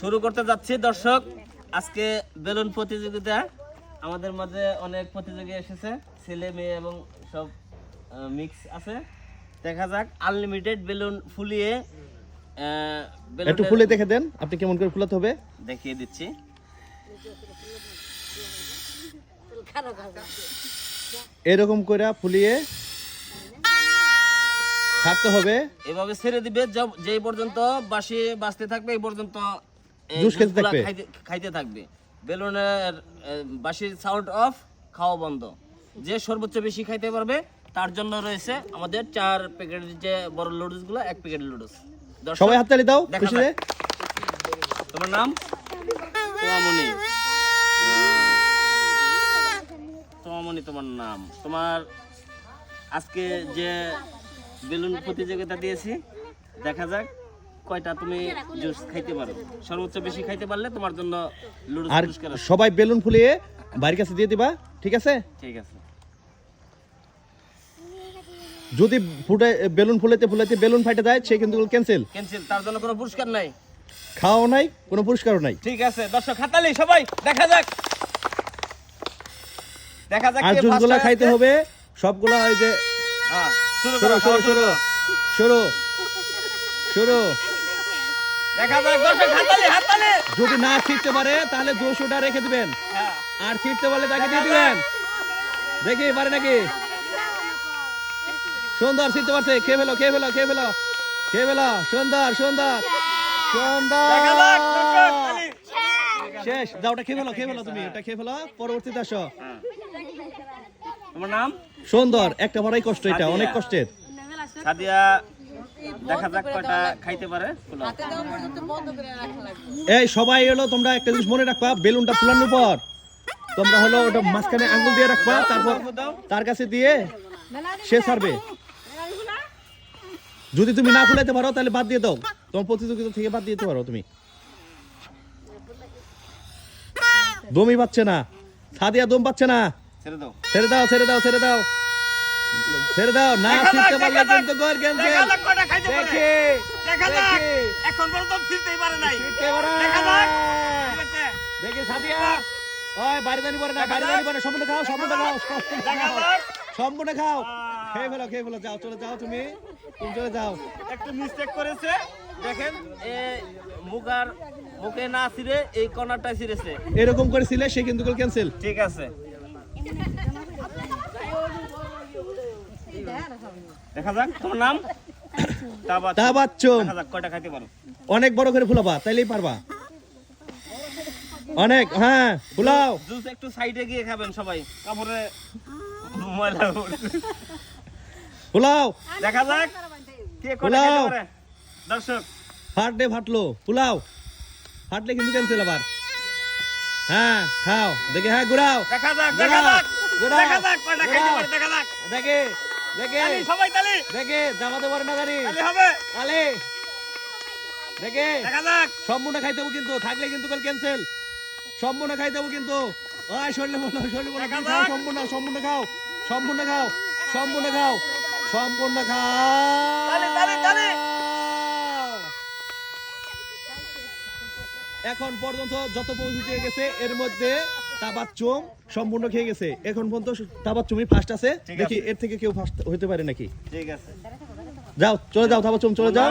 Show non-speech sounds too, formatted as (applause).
শুরু করতে যাচ্ছি দর্শক। আজকে বেলুন প্রতিযোগিতা। আমাদের মাঝে অনেক প্রতিযোগী এসেছে ছেলে মেয়ে এবং সব মিক্স আছে। দেখা যাক আনলিমিটেড বেলুন ফুলিয়ে একটু ফুলে দেখে দেন আপনি কেমন করে ফুলাতে হবে। দেখিয়ে দিচ্ছি। এরকম করে ফুলিয়ে থাকতে হবে। এভাবে ছেড়ে দিবে যেই পর্যন্ত বাসি বাঁচতে থাকবে এই পর্যন্ত জুস খেতে থাকবে। খাইতে- থাকবে। বেলুনের বাঁশির সাউন্ড অফ খাওয়া বন্ধ। যে সর্বোচ্চ বেশি খাইতে পারবে তার জন্য রয়েছে আমাদের চার প্যাকেটের যে বড় লুডুসগুলো এক প্যাকেট লুডুস সবাই হাততালি দাও দেখা খুশি তোমার নাম? তোয়ামনি তোয়ামনি তোমার নাম? তোমার আজকে যে বেলুন প্রতিযোগিতা দিয়েছি দেখা যাক। কয়টা তুমি জুস খাইতে পারো? সর্বোচ্চ বেশি খাইতে পারলে তোমার জন্য আর পুরস্কার আছে। সবাই বেলুন ফুলিয়ে বাড়ির কাছে দিয়ে দিবা ঠিক আছে? ঠিক আছে। যদি ফুটে বেলুন ফুলাইতে ফুলাইতে বেলুন ফাটে যায় সে কিন্তু ক্যান্সেল ক্যান্সেল তার জন্য কোনো পুরস্কার নাই। খাওয়াও নাই কোনো পুরস্কারও নাই। ঠিক আছে দর্শক হাতালি সবাই দেখা যাক। দেখা যাক আর কে জুসগুলা first খাইতে হয়েছে। হবে সবগুলা ওই যে হ্যাঁ শুরু সরো করো সরো খাওয়া শুরু সরো করো। সরো সরো। দেখা যাক দর্শক হাতালি হাতালি যদি না ছিটতে পারে তাহলে ওটা রেখে দিবেন। হ্যাঁ। আর ছিটতে পারলে তাকে দিয়ে দিবেন। দেখি পারে নাকি? সুন্দর ছিটতে পারছে। খেয়ে ফেলো খেয়ে ফেলো খেয়ে ফেলো। খেয়ে ফেলো। সুন্দর সুন্দর। শেষ। যাও ওটা খেয়ে ফেলো খেয়ে ফেলো তুমি। ওটা খেয়ে ফেলো। পরবর্তীতে আসো। হ্যাঁ। তোমার নাম? সুন্দর। একটা বড়াই কষ্ট এটা অনেক কষ্টের। সাদিয়া। দেখা যাক কয়টা খাইতে পারে। এই সবাই এলো তোমরা একটা জিনিস মনে রাখবা বেলুনটা ফুলানোর পর তোমরা হলো ওটা মাঝখানে আঙ্গুল দিয়ে রাখবা তারপর তার কাছে দিয়ে সে ছাড়বে। যদি তুমি না ফুলাইতে পারো তাহলে বাদ দিয়ে দাও। তোমার প্রতিযোগিতা থেকে বাদ দিতে পারো তুমি। দমই পাচ্ছে না। সাদিয়া দম পাচ্ছে না। ছেড়ে দাও। ছেড়ে দাও ছেড়ে দাও ছেড়ে দাও। ছেড়ে দাও না ছিটতে পারলে কিন্তু খাইতে পারে। দেখি দেখা যাক। এখন পর্যন্ত ফিরতেই পারে নাই। ছিটতে পারে। দেখা যাক। দেখি সাদিয়া। ওই দানি পরে না বাড়ি দানি পরে। সম্পূর্ণ খাও সম্পূর্ণ খাও। সম্পূর্ণ খাও। খেয়ে ফেলো খেয়ে ফেলো। যাও চলে যাও তুমি। তুমি চলে যাও। একটু মিস্টেক করেছে। দেখেন এ মুখার মুখে না ছিঁড়ে এই কর্নারটা ছিঁড়েছে। এরকম করেছিলে সে কিন্তু ক্যান্সেল ঠিক আছে। দেখা যাক তোমার নাম? (laughs) তাবাচ্চুম। তাবাচ্চুম। দেখা যাক কয়টা খাইতে পারো। অনেক বড় করে ফুলাবা তাইলেই পারবা। অনেক হ্যাঁ ফুলাও। জুস একটু সাইডে গিয়ে খাবেন সবাই। কাপড়ে ময়লা ফুলাও। দেখা যাক কে কয়টা খাইতে পারে। দর্শক। ফাটলে ফাটলো ফুলাও। ফাটলে কিন্তু ক্যান্সেল আবার। হ্যাঁ খাও। দেখে হ্যাঁ ঘুরাও। দেখা যাক দেখা যাক দেখা যাক কয়টা খাইতে পারে দেখা যাক। দেখে। দেখে। সবাই তালি। দেখে জামাতে পারে না জানি। হবে। আলে দেখে। দেখা যাক। সম্পূর্ণ খাইতে হবে কিন্তু থাকলে কিন্তু কাল ক্যান্সেল সম্পূর্ণ কিন্তু। ওই শরীরে বলো শরীরে বলো। খাও সম্পূর্ণ সম্পূর্ণ খাও। সম্পূর্ণ খাও সম্পূর্ণ খাও। সম্পূর্ণ খাও। তালি, তালি, তালি। এখন পর্যন্ত যত পৌঁছে গেছে এর মধ্যে তাবাচ্চুম সম্পূর্ণ খেয়ে গেছে। এখন পর্যন্ত তাবাচ্চুমই ফার্স্ট আছে। দেখি এর থেকে কেউ ফার্স্ট হতে পারে নাকি? ঠিক আছে। যাও চলে যাও তাবাচ্চুম চলে যাও?